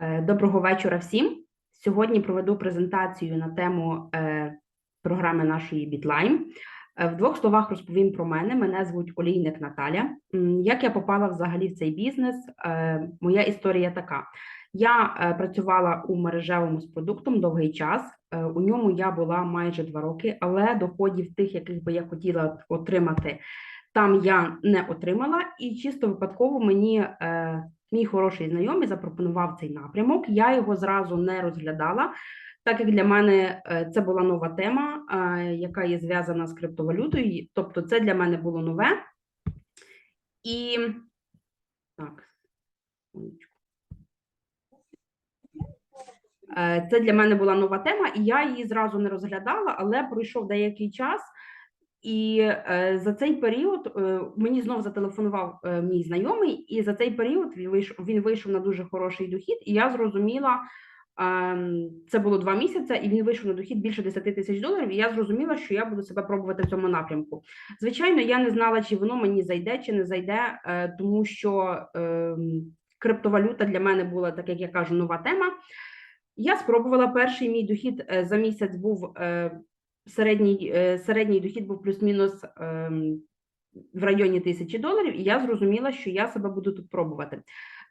Е, Доброго вечора всім. Сьогодні проведу презентацію на тему е, програми нашої Бітлайн. Е, В двох словах розповім про мене. Мене звуть Олійник Наталя. Як я попала взагалі в цей бізнес? Моя історія така: я працювала у мережевому з продуктом довгий час. У ньому я була майже два роки, але доходів тих, яких би я хотіла отримати, там я не отримала, і чисто випадково мені мій хороший знайомий запропонував цей напрямок. Я його зразу не розглядала, так як для мене е, це була нова тема, е, яка є зв'язана з криптовалютою. Тобто, це для мене було нове. І так. Е, Це для мене була нова тема, і я її зразу не розглядала, але пройшов деякий час. І е, за цей період е, мені знов зателефонував е, мій знайомий, і за цей період він вийшов, він вийшов на дуже хороший дохід, і я зрозуміла, ем, це було два місяці, і він вийшов на дохід більше 10 тисяч доларів. І я зрозуміла, що я буду себе пробувати в цьому напрямку. Звичайно, я не знала, чи воно мені зайде, чи не зайде, тому що ем, криптовалюта для мене була, так як я кажу, нова тема. Я спробувала перший мій дохід за місяць був середній, е, середній дохід був плюс-мінус ем, в районі тисячі доларів, і я зрозуміла, що я себе буду тут пробувати.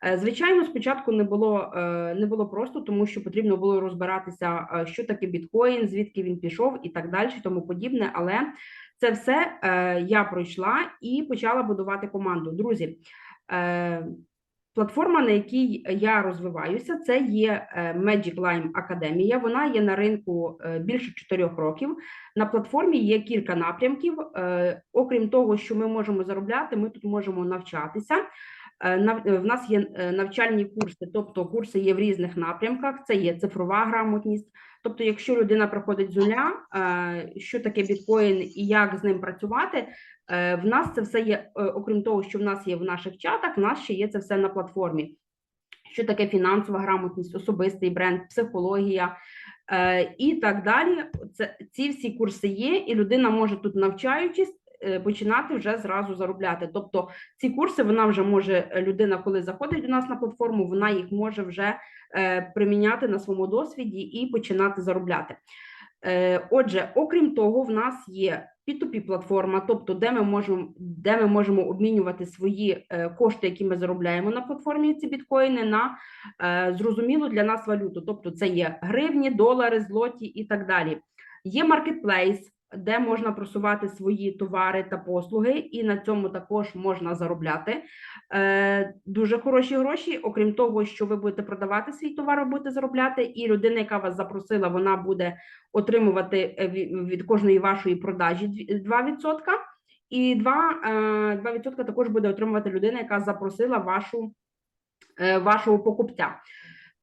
Е, Звичайно, спочатку не було, е, не було просто, тому що потрібно було розбиратися, що таке біткоін, звідки він пішов і так далі, тому подібне. Але це все я пройшла і почала будувати команду. Друзі, Платформа, на якій я розвиваюся, це є е, Magic Lime Академія. Вона є на ринку е, більше 4 років. На платформі є кілька напрямків. Е, Окрім того, що ми можемо заробляти, ми тут можемо навчатися. Нав- В нас є навчальні курси, тобто курси є в різних напрямках. Це є цифрова грамотність. Тобто, якщо людина приходить з нуля, що таке біткоін і як з ним працювати, В нас це все є, е, окрім того, що в нас є в наших чатах, в нас ще є це все на платформі. Що таке фінансова грамотність, особистий бренд, психологія е, і так далі. Це ці всі курси є, і людина може тут, навчаючись, е, починати вже зразу заробляти. Тобто ці курси вона вже може е, людина, коли заходить до нас на платформу, вона їх може вже е, приміняти на своєму досвіді і починати заробляти. Е, Отже, окрім того, в нас є P2P платформа, тобто де ми можемо, де ми можемо обмінювати свої е, кошти, які ми заробляємо на платформі ці біткоїни, на е, зрозумілу для нас валюту. Тобто, це є гривні, долари, злоті і так далі. Є маркетплейс, де можна просувати свої товари та послуги, і на цьому також можна заробляти е, дуже хороші гроші. Окрім того, що ви будете продавати свій товар, ви будете заробляти, і людина, яка вас запросила, вона буде отримувати е, від кожної вашої продажі 2%. І 2%, е, 2% також буде отримувати людина, яка запросила вашу, е, вашого покупця.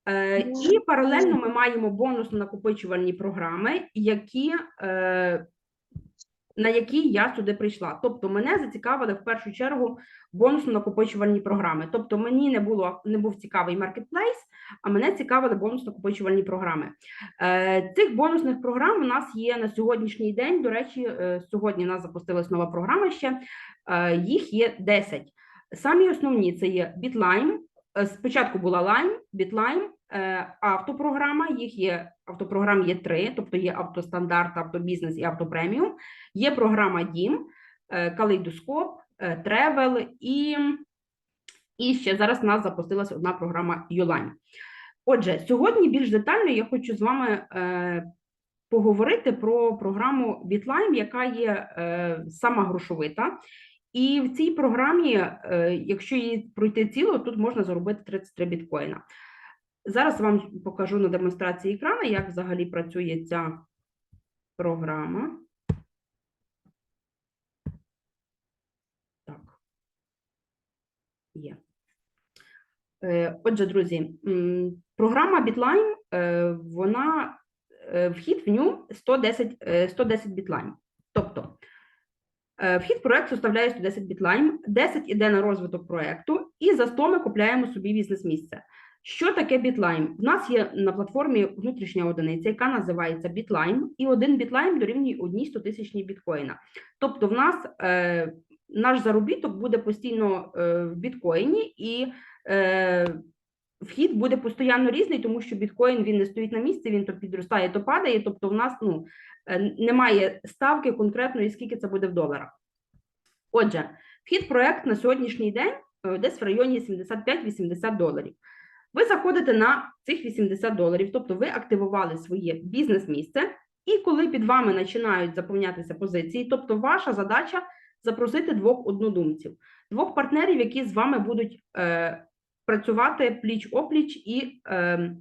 Е, І паралельно ми маємо бонусно-накопичувальні програми, які, е, на які я сюди прийшла. Тобто мене зацікавили в першу чергу бонусно-накопичувальні програми. Тобто мені не було не був цікавий маркетплейс, а мене цікавили бонусно-накопичувальні програми. Е, Цих бонусних програм у нас є на сьогоднішній день. До речі, е, сьогодні у нас запустилась нова програма ще. Е, Їх є 10. Самі основні це є Bitlime. Спочатку була Lime, Bitlime, автопрограма. Їх є автопрограм є три, тобто є автостандарт, автобізнес і автопреміум. Є програма Дім, е, Калейдоскоп, е, Travel і, і ще зараз у нас запустилася одна програма Uline. Отже, сьогодні більш детально я хочу з вами е, поговорити про програму Bitlime, яка є е, сама грошовита. І в цій програмі, е, якщо її пройти ціло, тут можна заробити 33 біткоїна. Зараз вам покажу на демонстрації екрану, як взагалі працює ця програма. Так. Є. Е, Отже, друзі, програма Bitline, е, вона е, вхід в ню 110, е, 110 бітлайн. Тобто вхід проект составляє 110 бітлайн, 10 іде на розвиток проекту, і за 100 ми купляємо собі бізнес-місце. Що таке бітлайн? У нас є на платформі внутрішня одиниця, яка називається бітлайн, і один бітлайн дорівнює одній 100 тисячній біткоїна. Тобто, в нас е, наш заробіток буде постійно е, в біткоїні, і е, вхід буде постійно різний, тому що біткоін він не стоїть на місці, він то підростає, то падає. Тобто, в нас ну е, немає ставки конкретної, скільки це буде в доларах. Отже, вхід проект на сьогоднішній день е, десь в районі 75-80 доларів. Ви заходите на цих 80 доларів, тобто ви активували своє бізнес-місце, і коли під вами починають заповнятися позиції, тобто ваша задача запросити двох однодумців, двох партнерів, які з вами будуть е, працювати пліч-опліч і е,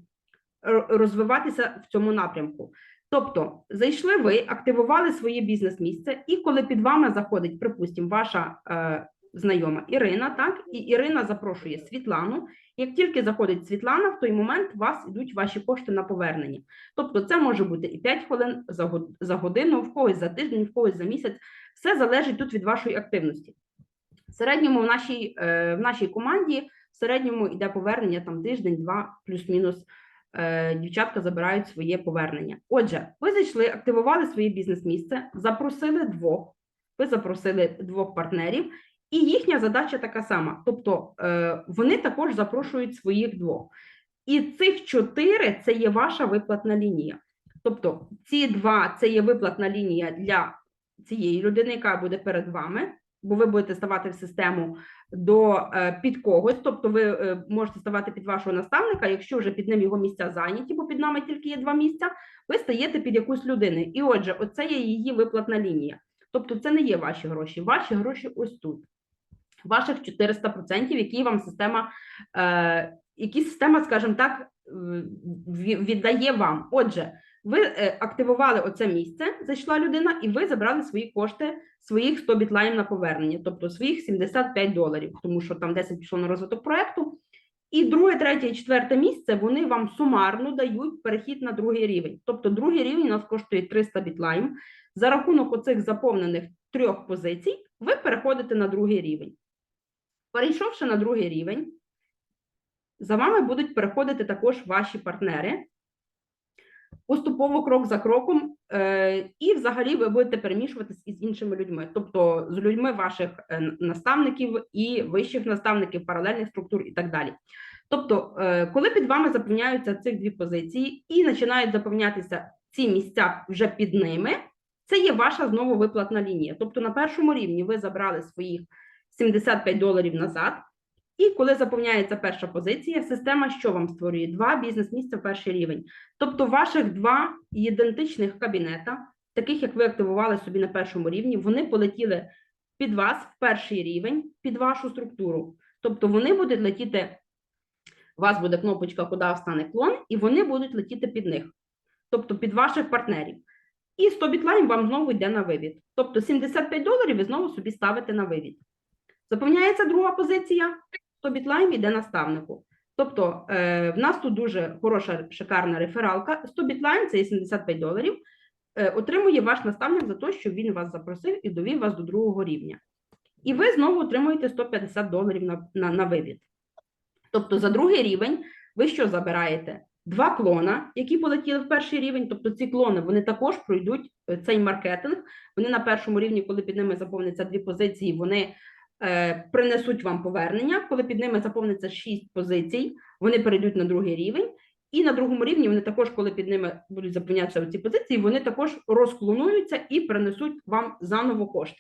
розвиватися в цьому напрямку. Тобто, зайшли ви, активували своє бізнес-місце, і коли під вами заходить, припустимо, ваша е, знайома Ірина, так, і Ірина запрошує Світлану. Як тільки заходить Світлана, в той момент у вас йдуть ваші кошти на повернення. Тобто, це може бути і 5 хвилин за, годину, в когось за тиждень, в когось за місяць. Все залежить тут від вашої активності. В середньому в нашій, е, в нашій команді в середньому йде повернення там тиждень-два, плюс-мінус. е, Дівчатка забирають своє повернення. Отже, ви зайшли, активували своє бізнес-місце, запросили двох, ви запросили двох партнерів, і їхня задача така сама. Тобто е, вони також запрошують своїх двох. І цих чотири це є ваша виплатна лінія. Тобто ці два це є виплатна лінія для цієї людини, яка буде перед вами, бо ви будете ставати в систему до е, під когось. Тобто, ви е, можете ставати під вашого наставника, якщо вже під ним його місця зайняті, бо під нами тільки є два місця. Ви стаєте під якусь людину. І отже, оце є її виплатна лінія. Тобто, це не є ваші гроші. Ваші гроші ось тут. Ваших 400%, які вам система, е, які система, скажімо так, е, віддає вам. Отже, ви е, активували оце місце, зайшла людина, і ви забрали свої кошти, своїх 100 бітлайн на повернення, тобто своїх 75 доларів, тому що там 10 пішло на розвиток проекту. І друге, третє і четверте місце вони вам сумарно дають перехід на другий рівень. Тобто другий рівень у нас коштує 300 бітлайн. За рахунок оцих заповнених трьох позицій, ви переходите на другий рівень. Перейшовши на другий рівень, за вами будуть переходити також ваші партнери. Поступово крок за кроком, е, і взагалі ви будете перемішуватись із іншими людьми, тобто з людьми ваших е, наставників і вищих наставників, паралельних структур і так далі. Тобто, е, коли під вами заповняються цих дві позиції і починають заповнятися ці місця вже під ними, це є ваша знову виплатна лінія. Тобто на першому рівні ви забрали своїх 75 доларів назад. І коли заповняється перша позиція, система що вам створює? Два бізнес-місця перший рівень. Тобто ваших два ідентичних кабінета, таких як ви активували собі на першому рівні, вони полетіли під вас в перший рівень, під вашу структуру. Тобто вони будуть летіти, у вас буде кнопочка, куди встане клон, і вони будуть летіти під них, тобто під ваших партнерів. І 100 бітлайн вам знову йде на вивід. Тобто 75 доларів ви знову собі ставите на вивід. Заповняється друга позиція, 100 бітлайн йде наставнику. Тобто е, в нас тут дуже хороша, шикарна рефералка. 100 бітлайн це є 75 доларів. Е, отримує ваш наставник за те, що він вас запросив і довів вас до другого рівня. І ви знову отримуєте 150 доларів на, на, на вивід. Тобто за другий рівень ви що забираєте? Два клона, які полетіли в перший рівень, тобто ці клони вони також пройдуть е, цей маркетинг. Вони на першому рівні, коли під ними заповниться дві позиції, вони принесуть вам повернення. Коли під ними заповниться шість позицій, вони перейдуть на другий рівень. І на другому рівні вони також, коли під ними будуть заповнятися ці позиції, вони також розклонуються і принесуть вам заново кошти.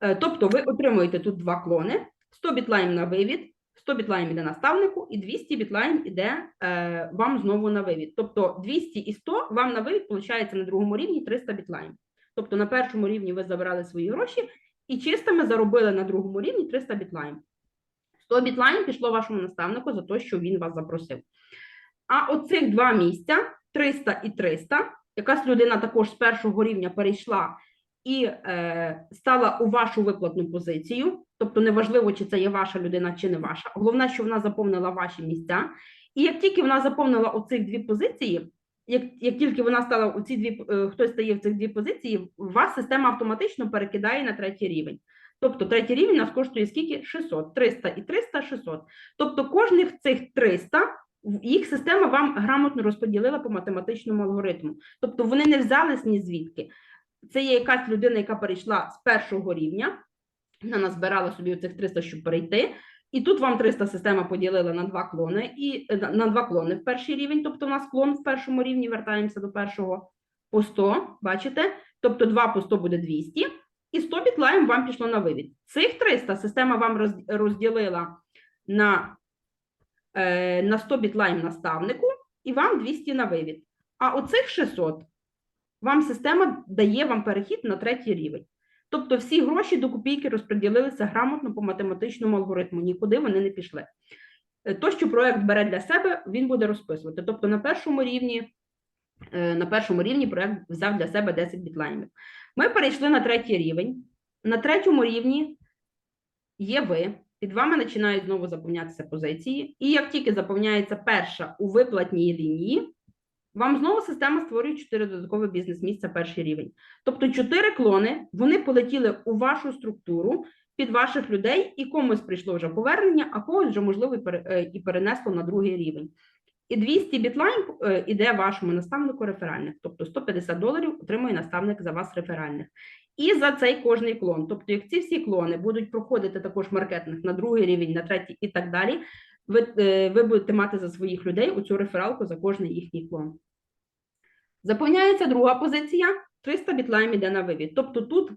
Е, Тобто ви отримуєте тут два клони: 100 бітлайн на вивід, 100 бітлайн іде наставнику, і 200 бітлайн іде е, вам знову на вивід. Тобто 200 і 100 вам на вивід виходить на другому рівні 300 бітлайн. Тобто на першому рівні ви забирали свої гроші і чистими заробили на другому рівні 300 бітлайн. 100 бітлайн пішло вашому наставнику за те, що він вас запросив. А оцих два місця 300 і 300, якась людина також з першого рівня перейшла і е, стала у вашу виплатну позицію, тобто неважливо, чи це є ваша людина, чи не ваша. Головне, що вона заповнила ваші місця. І як тільки вона заповнила оцих дві позиції, як, як тільки вона стала у ці дві, е, хтось стає в цих дві позиції, вас система автоматично перекидає на третій рівень. Тобто третій рівень нас коштує скільки? 600, 300 і 300, 600. Тобто кожних цих 300 в- їх система вам грамотно розподілила по математичному алгоритму. Тобто вони не взялись ні звідки. Це є якась людина, яка перейшла з першого рівня, вона назбирала собі цих 300, щоб перейти. І тут вам 300 система поділила на два клони і е, на- два клони в перший рівень. Тобто у нас клон в першому рівні, вертаємося до першого по 100, бачите? Тобто 2 по 100 буде 200, і 100 бітлайн вам пішло на вивід. Цих 300 система вам розділила на, е, на 100 бітлайн наставнику, і вам 200 на вивід. А оцих 600 вам система дає вам перехід на третій рівень. Тобто всі гроші до копійки розподілилися грамотно по математичному алгоритму, нікуди вони не пішли. Е, То, що проект бере для себе, він буде розписувати. Тобто на першому рівні, е, на першому рівні проект взяв для себе 10 бітлайнів. Ми перейшли на третій рівень. На третьому рівні є ви. Під вами починають знову заповнятися позиції. І як тільки заповняється перша у виплатній лінії, вам знову система створює 4 додаткові бізнес-місця перший рівень. Тобто 4 клони, вони полетіли у вашу структуру під ваших людей, і комусь прийшло вже повернення, а когось вже, можливо, і е, перенесло на другий рівень. І 200 бітлайн е, іде вашому наставнику реферальних, тобто 150 доларів отримує наставник за вас реферальних. І за цей кожний клон. Тобто, як ці всі клони будуть проходити також маркетинг на другий рівень, на третій і так далі, ви, е, ви будете мати за своїх людей оцю рефералку за кожний їхній клон. Заповняється друга позиція. 300 бітлайм іде на вивід. Тобто тут,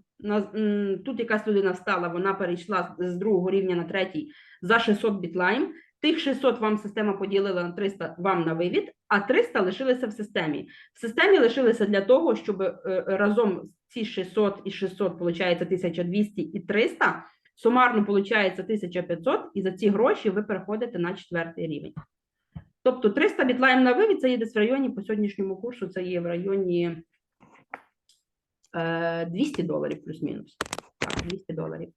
тут якась людина встала, вона перейшла з з другого рівня на третій за 600 бітлайм. Тих 600 вам система поділила на 300 вам на вивід, а 300 лишилися в системі. В системі лишилися для того, щоб е, разом ці 600 і 600, виходить 1200 і 300, сумарно виходить 1500, і за ці гроші ви переходите на четвертий рівень. Тобто 300 бітлайм на вивід, це є десь в районі по сьогоднішньому курсу, це є в районі е, 200 доларів плюс-мінус. Так, 200 доларів.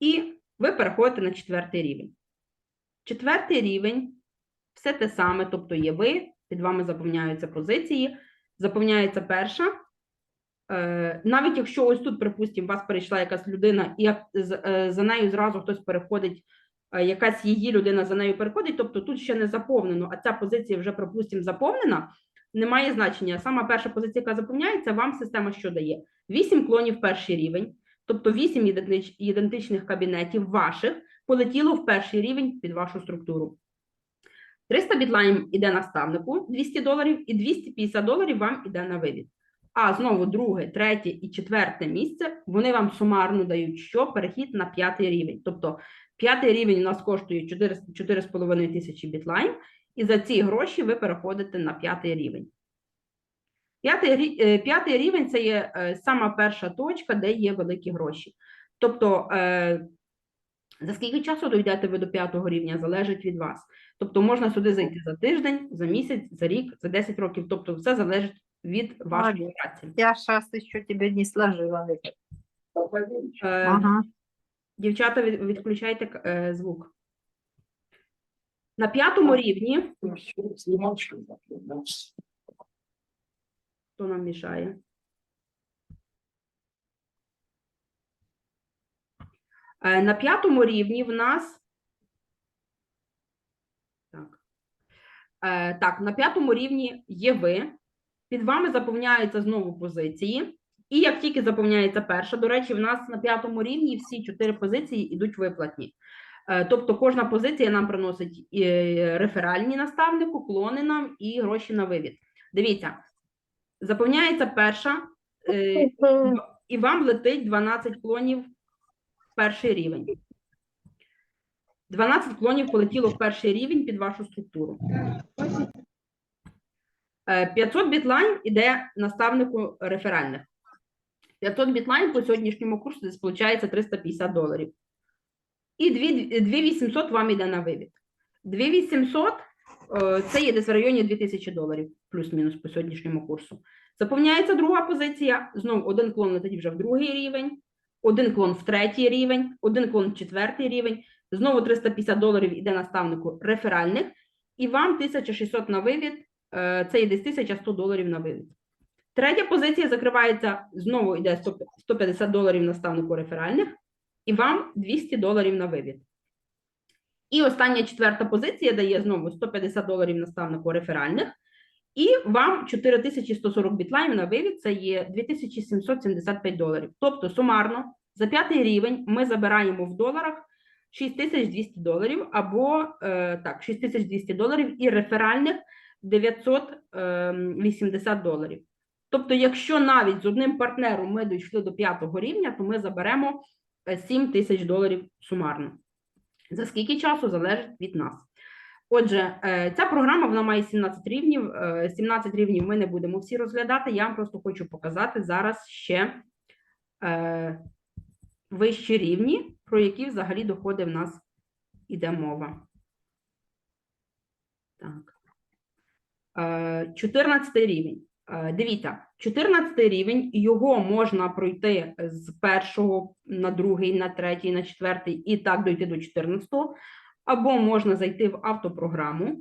І ви переходите на четвертий рівень. Четвертий рівень все те саме, тобто є ви, під вами заповняються позиції, заповняється перша. Е, навіть якщо ось тут, припустимо, вас перейшла якась людина, і е, за нею зразу хтось переходить, е, якась її людина за нею переходить, тобто тут ще не заповнено, а ця позиція вже, припустимо, заповнена, немає значення. Сама перша позиція, яка заповняється, вам система що дає? 8 клонів перший рівень, тобто 8 ідентичних кабінетів ваших полетіло в перший рівень під вашу структуру. 300 бітлайн іде наставнику 200 доларів, і 250 доларів вам іде на вивід. А знову друге, третє і четверте місце вони вам сумарно дають що? Перехід на п'ятий рівень. Тобто п'ятий рівень у нас коштує 4,5 тисячі бітлайн, і за ці гроші ви переходите на п'ятий рівень. П'ятий, е, п'ятий рівень це є е, сама перша точка, де є великі гроші. Тобто, е, за скільки часу дійдете ви до п'ятого рівня, залежить від вас. Тобто можна сюди зайти за тиждень, за місяць, за рік, за 10 років. Тобто, все залежить від вашої праці. Я сейчас еще тебе не сложила. Ага. Дівчата, відключайте е, звук. На п'ятому рівні, хто нам мішає? Е, На п'ятому рівні в нас. Так. Е, Так, на п'ятому рівні є ви. Під вами заповняються знову позиції. І як тільки заповняється перша, до речі, в нас на п'ятому рівні всі чотири позиції йдуть виплатні. Е, Тобто кожна позиція нам приносить е, реферальні наставнику, клони нам і гроші на вивід. Дивіться, заповняється перша, е, і вам летить 12 клонів в перший рівень. 12 клонів полетіло в перший рівень під вашу структуру. Е, 500 бітлайн іде наставнику реферальних. 500 бітлайн по сьогоднішньому курсу десь виходить 350 доларів. І 2800 вам іде на вивід. 2800 е, це є десь в районі 2000 доларів, плюс-мінус по сьогоднішньому курсу. Заповняється друга позиція. Знову один клон летить вже в другий рівень, один клон в третій рівень, один клон в четвертий рівень. Знову 350 доларів іде наставнику реферальних, і вам 1600 на вивід, е, це є десь 1100 доларів на вивід. Третя позиція закривається, знову йде 150 доларів наставнику реферальних, і вам 200 доларів на вивід. І остання четверта позиція дає знову 150 доларів наставнику реферальних, і вам 4140 бітлайм на вивід, це є 2775 доларів. Тобто сумарно за п'ятий рівень ми забираємо в доларах 6200 доларів, або е, так, 6200 доларів і реферальних 980 доларів. Тобто, якщо навіть з одним партнером ми дійшли до п'ятого рівня, то ми заберемо 7 тисяч доларів сумарно. За скільки часу залежить від нас. Отже, е, ця програма вона має 17 рівнів. Е, 17 рівнів ми не будемо всі розглядати. Я вам просто хочу показати зараз ще е, вищі рівні, про які взагалі доходить в нас іде мова. Так. Е, 14 рівень. Е, Дивіться, 14 рівень, його можна пройти з першого на другий, на третій, на четвертий і так дойти до 14 або можна зайти в автопрограму.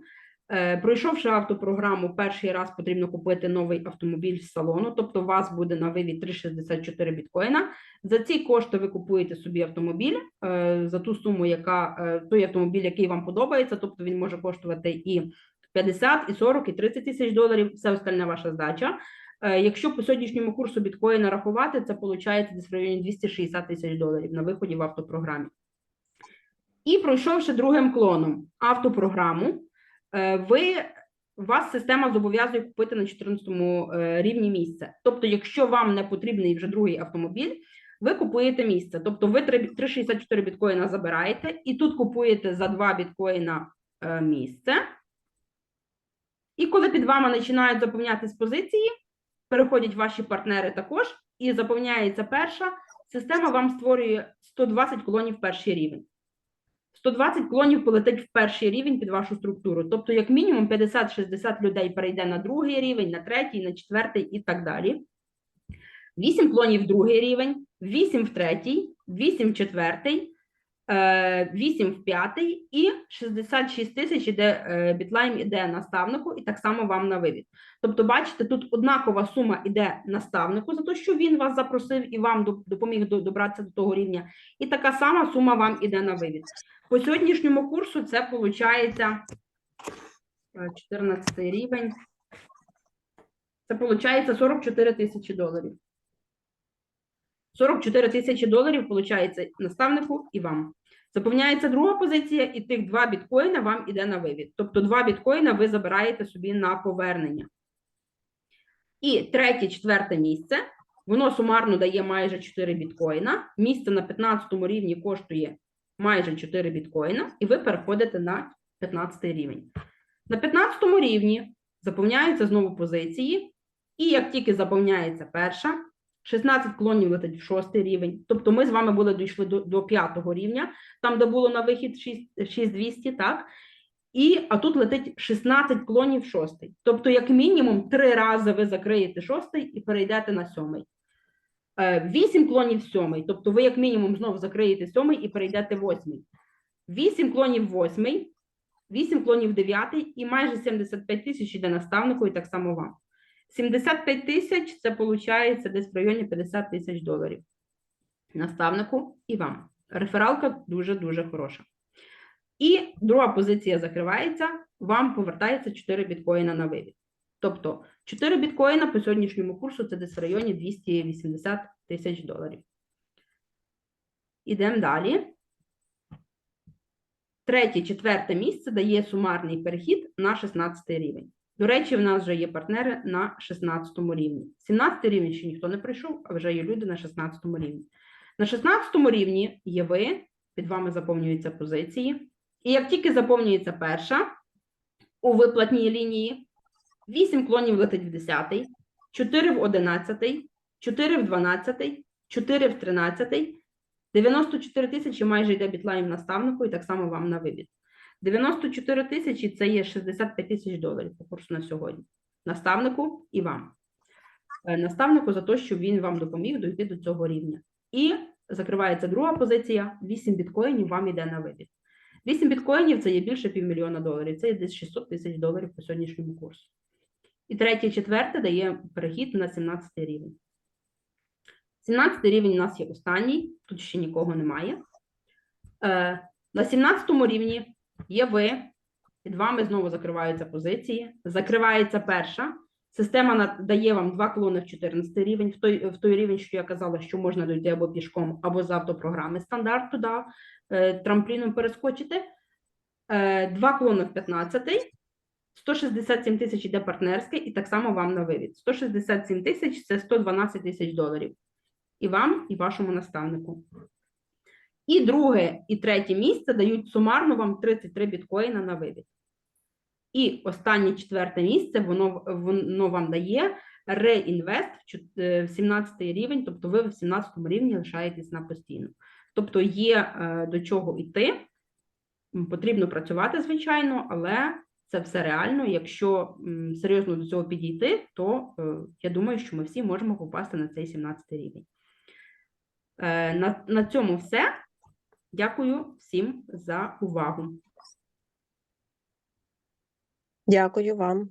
Е, Пройшовши автопрограму, перший раз потрібно купити новий автомобіль з салону, тобто у вас буде на вивід 364 біткоїна. За ці кошти ви купуєте собі автомобіль е, за ту суму, яка той автомобіль, який вам подобається, тобто він може коштувати і 50, і 40, і 30 тисяч доларів. Все остальне ваша здача. Е, Якщо по сьогоднішньому курсу біткоїна рахувати, це виходить десь в районі 260 тисяч доларів на виході в автопрограмі. І пройшовши другим клоном автопрограму, е, ви вас система зобов'язує купити на 14 е, рівні місце. Тобто, якщо вам не потрібний вже другий автомобіль, ви купуєте місце. Тобто, ви 3 364 біткоїна забираєте, і тут купуєте за 2 біткоїна місце. І коли під вами починають заповнятись позиції, переходять ваші партнери також, і заповняється перша, система вам створює 120 колонів перший рівень. 120 клонів полетить в перший рівень під вашу структуру. Тобто, як мінімум, 50-60 людей перейде на другий рівень, на третій, на четвертий і так далі. 8 клонів в другий рівень, 8 в третій, 8 в четвертий, 8 в п'ятий і 66 тисяч іде е, бітлайм іде наставнику, і так само вам на вивід. Тобто, бачите, тут однакова сума іде наставнику за те, що він вас запросив і вам допоміг добратися до того рівня. І така сама сума вам іде на вивід. По сьогоднішньому курсу це виходить 14 рівень. Це виходить 44 тисячі доларів. 44 тисячі доларів виходить наставнику і вам. Заповняється друга позиція, і тих два біткоїна вам іде на вивід. Тобто два біткоїна ви забираєте собі на повернення. І третє, четверте місце. Воно сумарно дає майже 4 біткоїна. Місце на 15 рівні коштує майже 4 біткоїна, і ви переходите на 15 рівень. На 15 рівні заповняються знову позиції, і як тільки заповняється перша, 16 клонів летить в шостий рівень. Тобто ми з вами були дійшли до, до п'ятого рівня, там, де було на вихід 6 6200, так? І, а тут летить 16 клонів в шостий. Тобто, як мінімум, три рази ви закриєте шостий і перейдете на сьомий. Е, 8 клонів сьомий. Тобто ви, як мінімум, знову закриєте сьомий і перейдете восьмий. 8 клонів восьмий, 8 клонів дев'ятий і майже 75 тисяч іде наставнику і так само вам. 75 тисяч це виходить десь в районі 50 тисяч доларів. Наставнику і вам. Рефералка дуже-дуже хороша. І друга позиція закривається, вам повертається 4 біткоїна на вивід. Тобто 4 біткоїна по сьогоднішньому курсу це десь в районі 280 тисяч доларів. Ідемо далі. Третє, четверте місце дає сумарний перехід на 16 рівень. До речі, в нас вже є партнери на 16 рівні. 17 рівень ще ніхто не прийшов, а вже є люди на 16 рівні. На 16 рівні є ви, під вами заповнюються позиції. І як тільки заповнюється перша у виплатній лінії, 8 клонів летить в 10, 4 в 11, 4 в 12, 4 в 13, 94 тисячі майже йде бітлайн наставнику і так само вам на вивід. 94 тисячі це є 65 тисяч доларів по курсу на сьогодні. Наставнику і вам. Е, Наставнику за те, що він вам допоміг дойти до цього рівня. І закривається друга позиція: 8 біткоїнів вам йде на вивід. 8 біткоїнів це є більше півмільйона доларів. Це є десь 600 тисяч доларів по сьогоднішньому курсу. І третє, четверте дає перехід на 17 рівень. 17 рівень у нас є останній, тут ще нікого немає. Е, на 17 рівні є ви, під вами знову закриваються позиції. Закривається перша. Система на- дає вам два клони в 14 рівень, в той, в той рівень, що я казала, що можна дойти або пішком, або з автопрограми стандарт туди, е, трампліном перескочити. Е, Два клони в 15 167 тисяч іде партнерське, і так само вам на вивід. 167 тисяч це 112 тисяч доларів. І вам, і вашому наставнику. І друге, і третє місце дають сумарно вам 33 біткоїна на вивід. І останнє четверте місце воно, воно вам дає реінвест в чот- е, 17 рівень, тобто ви в 17 рівні лишаєтесь на постійно. Тобто є е, до чого йти, потрібно працювати, звичайно, але це все реально. Якщо серйозно до цього підійти, то е, я думаю, що ми всі можемо попасти на цей 17 рівень. На, на цьому все. Дякую всім за увагу. Дякую вам.